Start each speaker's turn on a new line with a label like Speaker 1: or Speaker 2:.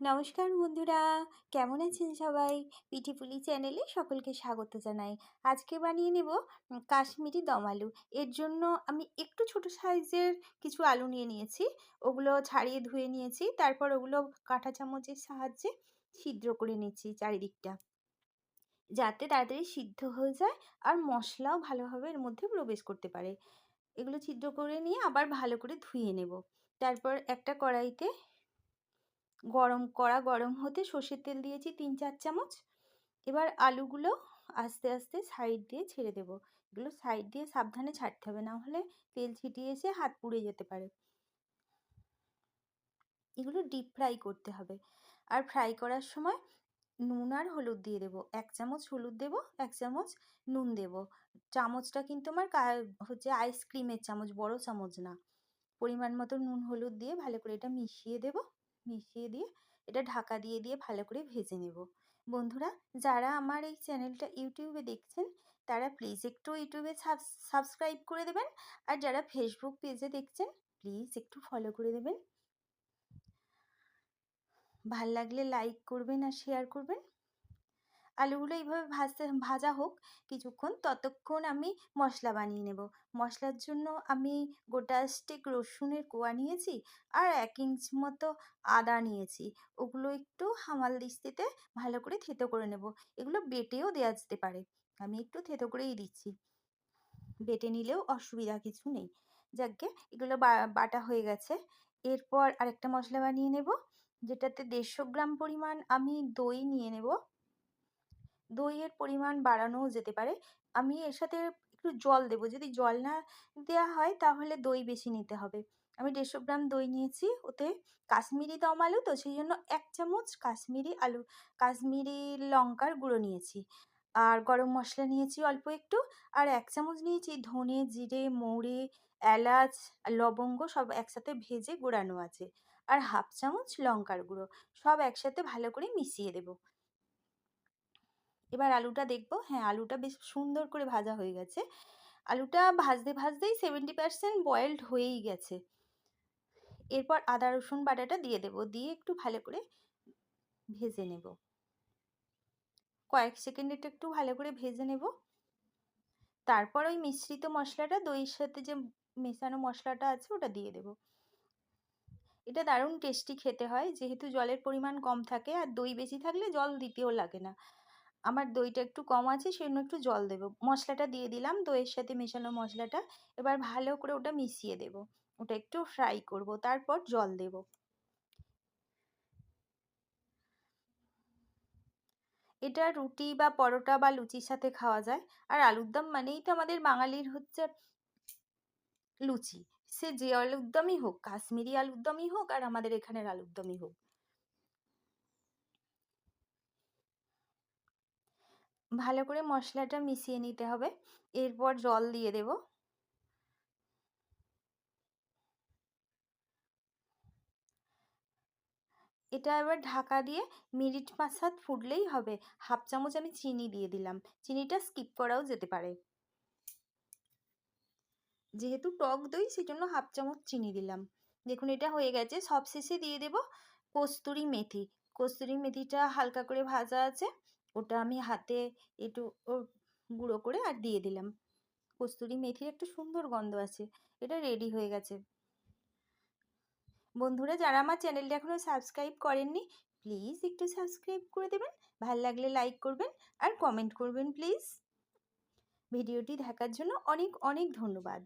Speaker 1: নমস্কার বন্ধুরা, কেমন আছেন সবাই? পিঠিপুলি চ্যানেলে সকলকে স্বাগত জানাই। আজকে বানিয়ে নেব কাশ্মীরি দম আলু। এর জন্য আমি একটু ছোট সাইজের কিছু আলু নিয়ে নিয়েছি। ওগুলো ছাড়িয়ে ধুয়ে নিয়েছি। তারপর ওগুলো কাঁটা চামচের সাহায্যে ছিদ্র করে নিয়েছি চারিদিকটা। যাতে তাড়াতাড়ি সিদ্ধ হয়ে যায় আর মশলাও ভালোভাবে এর মধ্যে প্রবেশ করতে পারে। এগুলো ছিদ্র করে নিয়ে আবার ভালো করে ধুয়ে নেব। তারপর একটা কড়াইতে গরম, কড়া গরম হতে সর্ষের তেল দিয়েছি তিন চার চামচ। এবার আলুগুলো আস্তে আস্তে সাইড দিয়ে ছেড়ে দেব। এগুলো সাইড দিয়ে সাবধানে ছাড়তে হবে, না হলে তেল ছিটিয়ে এসে হাত পুড়ে যেতে পারে। এগুলো ডিপ ফ্রাই করতে হবে। আর ফ্রাই করার সময় নুন আর হলুদ দিয়ে দেবো। এক চামচ হলুদ দেব, এক চামচ নুন দেব। চামচটা কিন্তু আমার হচ্ছে আইসক্রিমের চামচ, বড় চামচ না। পরিমাণ মতো নুন, হলুদ দিয়ে ভালো করে এটা মিশিয়ে দেব। মিশিয়ে দিয়ে এটা ঢাকা দিয়ে দিয়ে ভালো করে ভেজে নেব। বন্ধুরা, যারা আমার এই চ্যানেলটা ইউটিউবে দেখছেন, তারা প্লিজ একটু ইউটিউবে সাবস্ক্রাইব করে দেবেন। আর যারা ফেসবুক পেজে দেখছেন, প্লিজ একটু ফলো করে দেবেন। ভালো লাগলে লাইক করবেন আর শেয়ার করবেন। আলুগুলো এইভাবে ভাজতে, ভাজা হোক কিছুক্ষণ, ততক্ষণ আমি মশলা বানিয়ে নেব। মশলার জন্য আমি গোটা স্টিক রসুনের কোয়া নিয়েছি আর এক ইঞ্চ মতো আদা নিয়েছি। ওগুলো একটু হামাল দিস্তিতে ভালো করে থেতো করে নেব। এগুলো বেটেও দেওয়া যেতে পারে। আমি একটু থেতো করেই দিচ্ছি। বেটে নিলেও অসুবিধা কিছু নেই। যাকে এগুলো বাটা হয়ে গেছে। এরপর আরেকটা মশলা বানিয়ে নেব, যেটাতে দেড়শো গ্রাম পরিমাণ আমি দই নিয়ে নেব। দইয়ের পরিমাণ বাড়ানোও যেতে পারে। আমি এর সাথে একটু জল দেবো। যদি জল না দেওয়া হয় তাহলে দই বেশি নিতে হবে। আমি দেড়শো গ্রাম দই নিয়েছি। ওতে কাশ্মীরি দম আলু, তো সেই জন্য এক চামচ কাশ্মীরি আলু, কাশ্মীরি লঙ্কার গুঁড়ো নিয়েছি। আর গরম মশলা নিয়েছি অল্প একটু। আর এক চামচ নিয়েছি ধনে জিরে, মৌরি, এলাচ, লবঙ্গ সব একসাথে ভেজে গোড়ানো আছে। আর হাফ চামচ লঙ্কার গুঁড়ো। সব একসাথে ভালো করে মিশিয়ে দেবো। এবার আলুটা দেখব। হ্যাঁ আলুটা বেশ সুন্দর করে ভাজা হয়ে গেছে। আলুটা ভাজতে, ভাজতেই সেভেন্টি পার্সেন্ট বয়েলড হয়েই গেছে। এরপর আদা, রসুন বাটাটা দিয়ে দেব। দিয়ে একটু ভালো করে ভেজে নেব। কয়েক সেকেন্ড এটা একটু ভালো করে ভেজে নেব। তারপর ওই মিশ্রিত মশলাটা, দইয়ের সাথে যে মেশানো মশলাটা আছে, ওটা দিয়ে দেব। এটা দারুণ টেস্টি খেতে হয়। যেহেতু জলের পরিমাণ কম থাকে, আর দই বেশি থাকলে জল দিতেও লাগে না। আমার দইটা একটু কম আছে, সেজন্য একটু জল দেবো। মশলাটা দিয়ে দিলাম, দইয়ের সাথে মেশানো মশলাটা। এবার ভালো করে ওটা মিশিয়ে দেব। ওটা একটু ফ্রাই করব, তারপর জল দেব। এটা রুটি বা পরোটা বা লুচির সাথে খাওয়া যায়। আর আলুর দম মানেই তো আমাদের বাঙালির হচ্ছে লুচি। সে যে আলুর দমই হোক, কাশ্মীরি আলুর দমই হোক, আর আমাদের এখানের আলুর দমই হোক। ভালো করে মশলাটা মিশিয়ে নিতে হবে। এরপর জল দিয়ে দেব। এটা এবার ঢাকা দিয়ে মিনিট পাঁচ সাত ফুটলেই হবে। হাফ চামচ আমি চিনি দিয়ে দিলাম। চিনিটা স্কিপ করাও যেতে পারে। যেহেতু টক দই সেই জন্য হাফ চামচ চিনি দিলাম। দেখুন, এটা হয়ে গেছে। সব শেষে দিয়ে দেব কস্তুরি মেথি। কস্তুরি মেথিটা হালকা করে ভাজা আছে। ওটা আমি হাতে একটু গুঁড়ো করে আর দিয়ে দিলাম। কস্তুরি মেথির একটা সুন্দর গন্ধ আছে, এটা রেডি হয়ে গেছে। বন্ধুরা, যারা আমার চ্যানেলটা এখনও সাবস্ক্রাইব করেননি প্লিজ একটু সাবস্ক্রাইব করে দেবেন। ভালো লাগলে লাইক করবেন আর কমেন্ট করবেন প্লিজ ভিডিওটি দেখার জন্য অনেক অনেক ধন্যবাদ।